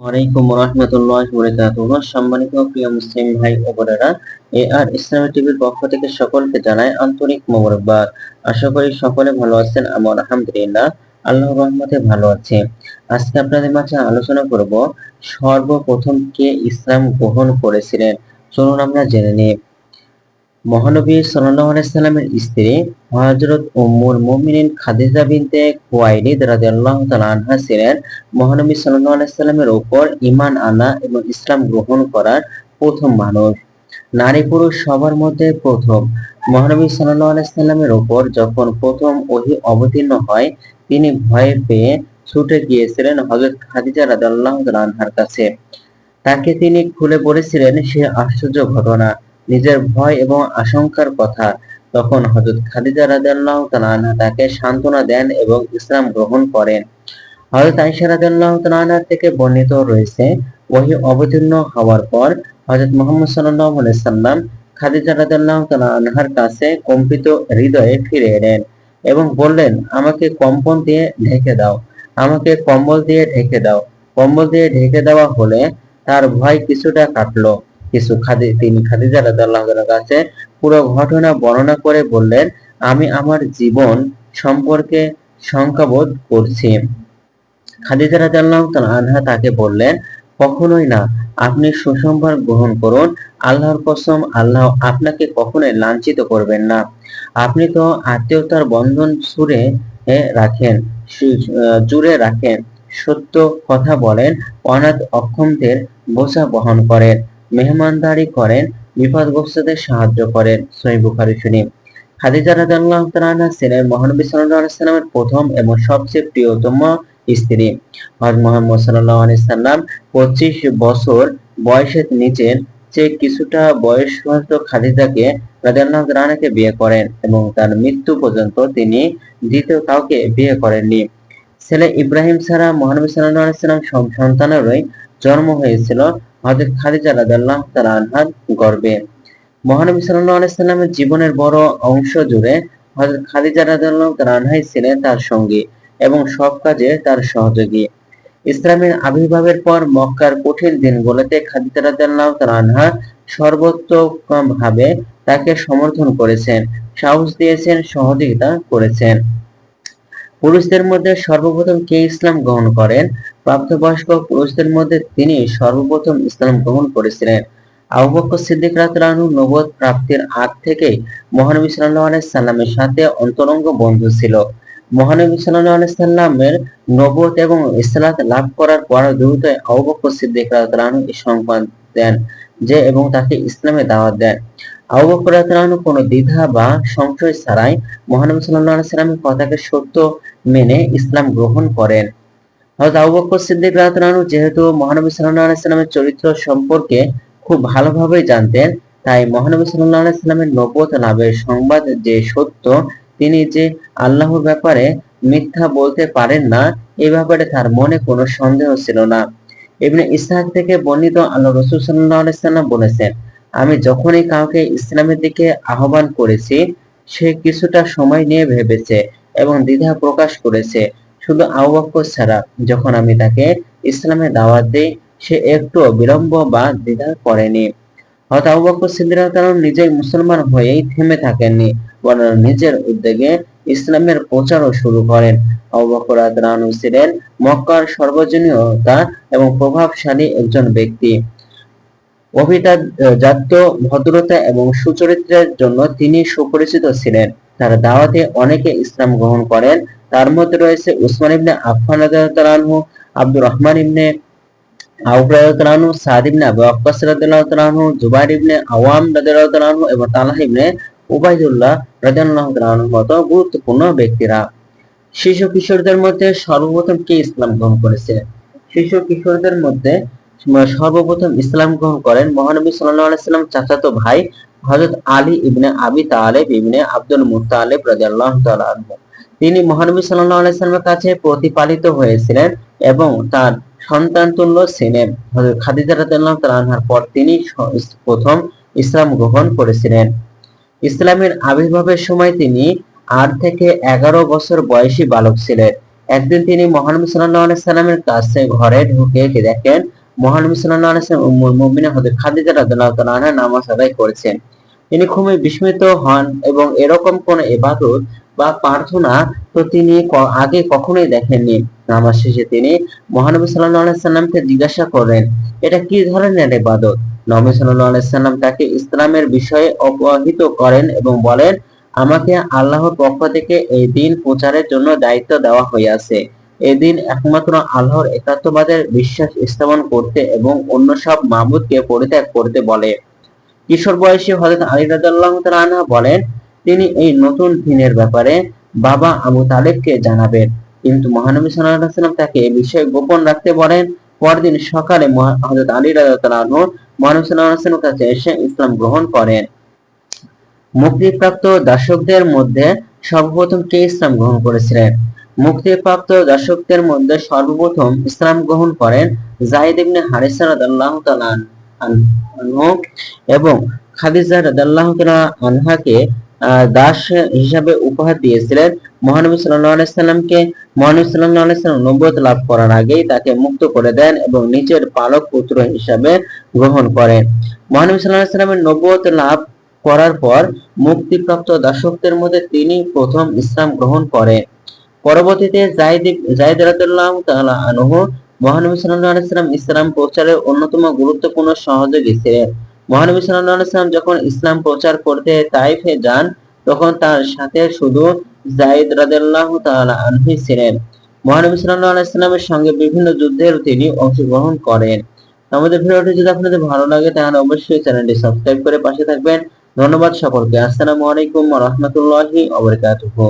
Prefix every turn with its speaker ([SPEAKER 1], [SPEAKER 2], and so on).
[SPEAKER 1] ওয়ালাইকুম রহমতুল্লাহ বরকাতুহ সম্মানিত প্রিয় মুসলিম ভাই ও বোনেরা এ আর টিভির পক্ষ থেকে সকলকে জানাই আন্তরিক মোবারকবাদ। আশা করি সকলে ভালো আছেন আমার আলহামদুলিল্লাহ আল্লাহ রহমতে ভালো আছে। আজকে আপনাদের মাঝে আলোচনা করব সর্বপ্রথম কে ইসলাম গ্রহণ করেছিলেন। চলুন আমরা জেনে নিই। মহানবী সাল্লাল্লাহু সাল্লামের স্ত্রী হযরত উম্মুল মুমিনিন খাদিজা বিনতে খুয়াইলিদ রাদিয়াল্লাহু তাআলা আনহা ছিলেন মহানবী সাল্লাল্লাহু আলাইহি সাল্লামের উপর ঈমান আনা এবং ইসলাম গ্রহণ করার প্রথম মানুষ। নারী পুরুষ সবার মধ্যে প্রথম। মহানবী সাল্লাল্লাহু আলাইহি সাল্লামের উপর যখন প্রথম ওহী অবতীর্ণ হয়, তিনি ভয় পেয়ে ছুটে গিয়েছিলেন হযরত খাদিজা রাদিয়াল্লাহু তাআলা আনহার কাছে। তাকে তিনি খুলে বলেছিলেন, সে আশ্চর্য ঘটনা। নিজের ভয় এবং আশঙ্কার কথা। তখন হযরত খাদিজা রাদিয়াল্লাহু তাআলা আনহা তাকে সান্ত্বনা দেন এবং ইসলাম গ্রহণ করেন। হযরত আয়েশা রাদিয়াল্লাহু তাআলা থেকে বর্ণিত রয়েছে, ওহী অবতীর্ণ হওয়ার পর হযরত মুহাম্মদ সাল্লাল্লাহু আলাইহি সাল্লাম খাদিজা রাদিয়াল্লাহু তাআলা আনহার কাছে কম্পিত হৃদয়ে ফিরে এলেন এবং বললেন, আমাকে কম্পন দিয়ে ঢেকে দাও, আমাকে কম্বল দিয়ে ঢেকে দাও। কম্বল দিয়ে ঢেকে দেওয়া হলে তার ভয় কিছুটা কাটলো। কিছু খাদি, তিনি খাদিজা রাদিয়াল্লাহু তাআলার কাছে পুরো ঘটনা বর্ণনা করে বললেন, আমি আমার জীবন সম্পর্কে শঙ্কাবোধ করছি। খাদিজা তাআলা আনহা তাকে বললেন, কখনোই না। আপনি সুসংবাদ গ্রহণ করুন। আল্লাহর কসম, আল্লাহ আপনাকে কখনোই লাঞ্ছিত করবেন না। আপনি তো আত্মীয়তার বন্ধন সুরে রাখেন জুড়ে রাখেন। সত্য কথা বলেন, অনাথ অক্ষমদের বোঝা বহন করেন। মেহমানদারি করেন বিপদগ্রস্তদের সাহায্য করেন সহিহ বুখারী শরীফ। খাদিজা প্রথম এবং সবচেয়ে প্রিয়তম স্ত্রী। সাল্লাম 25 বছর বয়সের চেয়ে কিছুটা বয়সবন্ত খাদিজাকে রাদিয়াল্লাহু তাআলাকে বিয়ে করেন এবং তার মৃত্যু পর্যন্ত তিনি দ্বিতীয় কাউকে বিয়ে করেননি। ছেলে ইব্রাহিম ছাড়া মহানবী সাল্লাল্লাহু আলাইহি সাল্লাম সন্তানেরই জন্ম হয়েছিল হযরত খাদিজা রাদিয়াল্লাহু তাআলা আনহার গর্ভে মহানবী সাল্লাল্লাহু আলাইহি সাল্লামের জীবনের বড় অংশ জুড়ে হযরত খাদিজা রাদিয়াল্লাহু তাআলা আনহাই ছিলেন তার সঙ্গী এবং সব কাজে তার সহযোগী। ইসলামের আবির্ভাবের পর মক্কার কঠিন দিনগুলোতে খাদিজা রাদিয়াল্লাহু তাআলা আনহা সর্বোত্তমভাবে তাকে সমর্থন করেছেন, সাহস দিয়েছেন, সহযোগিতা করেছেন। পুরুষদের মধ্যে সর্বপ্রথম কে ইসলাম গ্রহণ করেন? প্রাপ্তবয়স্ক পুরুষদের মধ্যে তিনি সর্বপ্রথম ইসলাম গ্রহণ করেছিলেন। আবু বকর সিদ্দিক নবুয়ত প্রাপ্তির আগ থেকেই মহানবী সাল্লামের সাথে অন্তরঙ্গ বন্ধু ছিল। মহানবী সাল্লামের নবুয়ত এবং ইসলাত লাভ করার পর দ্রুত আবু বকর সিদ্দিক সংবাদ দেন যে এবং তাকে ইসলামে দাওয়াত দেন। আবু বকর রাদিয়াল্লাহু কোনো দ্বিধা বা সংশয় ছাড়াই মহানবী সাল্লাল্লাহু আলাইহি সাল্লামের কথাকে সত্য মেনে ইসলাম গ্রহণ করেন। হযরত আবু বকর সিদ্দিক রাদিয়াল্লাহু যেহেতু মহানবী সাল্লাল্লাহু আলাইহি সাল্লামের চরিত্র সম্পর্কে খুব ভালোভাবে জানতেন, তাই মহানবী সাল্লাল্লাহু আলাইহি সাল্লামের নবুয়ত লাভের সংবাদ যে সত্য, তিনি যে আল্লাহর ব্যাপারে মিথ্যা বলতে পারেন না এই ব্যাপারে তার মনে কোনো সন্দেহ ছিল না। ইবনে ইসহাক থেকে বর্ণিত আল্লাহ রসুল আলাইহি সাল্লাম বলেছেন, আমি যখনই কাউকে ইসলামের দিকে আহ্বান করেছি, সে কিছুটা সময় নিয়ে ভেবেছে এবং দ্বিধা প্রকাশ করেছে। শুধু আবু ছাড়া যখন আমি তাকে ইসলামে দাওয়াত দেই, সে একটু বিলম্ব বা দ্বিধা করেনি। হয়তো আবু বকর সিদ্দিক নিজেই মুসলমান হয়েই থেমে থাকেননি, বরং নিজের উদ্যোগে ইসলামের প্রচারও শুরু করেন। আবু বকর ছিলেন মক্কার সর্বজনীয়তা এবং প্রভাবশালী একজন ব্যক্তি। অভিজাত্য ভদ্রতা এবং সুচরিত্রের জন্য তিনি সুপরিচিত ছিলেন। তার দাওয়াতে অনেকে ইসলাম গ্রহণ করেন। তার মধ্যে রয়েছে উসমান ইবনে আফফান রাদিয়াল্লাহু আব্দুর রহমান ইবনে আউফ রাদিয়াল্লাহু সাদ ইবনে আবু ওয়াক্কাস রাদিয়াল্লাহু জুবাইর ইবনে আওয়াম রাদিয়াল্লাহু এবং তালহা ইবনে উবাইদুল্লাহ রাদিয়াল্লাহু আনহুর মতো গুরুত্বপূর্ণ ব্যক্তিরা। শিশু কিশোরদের মধ্যে সর্বপ্রথম কে ইসলাম গ্রহণ করেছে? শিশু কিশোরদের মধ্যে সর্বপ্রথম ইসলাম গ্রহণ করেন মহানবী সাল্লাল্লাহু আলাইহি সাল্লাম চাচাতো ভাই হযরত আলী ইবনে আবি তালেব ইবনে আব্দুল মুত্তালিব রাদিয়াল্লাহু তাআলা তিনি মহানবী সাল্লাল্লাহু আলাইহি সাল্লামের কাছে প্রতিপালিত হয়েছিলেন এবং তার সন্তান তুল্য ছিলেন হযরত খাদিজা রাদিয়াল্লাহু তাআলা আনহার পর তিনি প্রথম ইসলাম গ্রহণ করেছিলেন। ইসলামের আবির্ভাবের সময় তিনি আট থেকে এগারো বছর বয়সী বালক ছিলেন। একদিন তিনি মহানবী সাল্লাল্লাহু আলাইহি সাল্লামের কাছে ঘরে ঢুকে দেখেন মহানবী মুমিনিন হযরত খাদিজা নামাজ আদায় করেছেন। তিনি খুবই বিস্মিত হন এবং এরকম কোন বা প্রার্থনা তো তিনি আগে কখনোই দেখেননি। নামাজ শেষে তিনি মহানবী সাল্লাল্লাহু আলাইহি সাল্লামকে জিজ্ঞাসা করেন এটা কি ধরনের ইবাদত? নবী সাল্লাল্লাহু আলাইহি সাল্লাম তাকে ইসলামের বিষয়ে অবহিত করেন এবং বলেন, আমাকে আল্লাহর পক্ষ থেকে এই দিন প্রচারের জন্য দায়িত্ব দেওয়া হইয়াছে। এই দিন একমাত্র আল্লাহর একাত্মবাদের বিশ্বাস স্থাপন করতে এবং অন্য সব মাবুদকে পরিত্যাগ করতে বলে। কিশোর বয়সী হযরত আলী রাদিয়াল্লাহু তাআলা আনহা বলেন, তিনি এই নতুন দিনের ব্যাপারে বাবা আবু তালেবকে জানাবেন। কিন্তু মহানবী সাল্লাম তাকে এই বিষয়ে গোপন রাখতে বলেন, পরদিন সকালে হযরত আলী তাআলা মহানবী সাল্লামের কাছে এসে ইসলাম গ্রহণ করেন। মুক্তিপ্রাপ্ত দাসকদের মধ্যে সর্বপ্রথম কে ইসলাম গ্রহণ করেছিলেন? মুক্তিপ্রাপ্ত দর্শকদের মধ্যে সর্বপ্রথম ইসলাম গ্রহণ করেন জাহিদ ইবনে হারিসা রাদিয়াল্লাহু তাআলা এবং খাদিজা রাদিয়াল্লাহু তাআলা আনহাকে দাস হিসাবে উপহার দিয়েছিলেন। মহানবী সাল্লাল্লাহু আলাইহি সাল্লামকে মহানবী সাল্লাল্লাহু আলাইহি সাল্লাম নবুয়ত লাভ করার আগেই তাকে মুক্ত করে দেন এবং নিজের পালক পুত্র হিসাবে গ্রহণ করেন। মহানবী সাল্লাল্লাহু আলাইহি সাল্লামের নবুয়ত লাভ করার পর মুক্তিপ্রাপ্ত দাসকদের মধ্যে তিনি প্রথম ইসলাম গ্রহণ করেন। পরবর্তীতে রাদিয়াল্লাহু তাআলা আনহু মহানবী সাল্লাল্লাহু আলাইহি ইসলাম প্রচারের অন্যতম গুরুত্বপূর্ণ সহযোগী ছিলেন। মহানবী সাল্লাল্লাহু আলাইহি যখন ইসলাম প্রচার করতে তাইফে যান, তখন তার সাথে শুধু জাইদ রাদিয়াল্লাহু তাআলা আনহু ছিলেন। মহানবী সাল্লাল্লাহু আলাইহি সঙ্গে বিভিন্ন যুদ্ধের তিনি অংশগ্রহণ করেন। আমাদের ভিডিওটি যদি আপনাদের ভালো লাগে, তাহলে অবশ্যই চ্যানেলটি সাবস্ক্রাইব করে পাশে থাকবেন। ধন্যবাদ সকলকে। আসসালামু আলাইকুম রাহমাতুল্লাহি ওয়া বারাকাতুহু।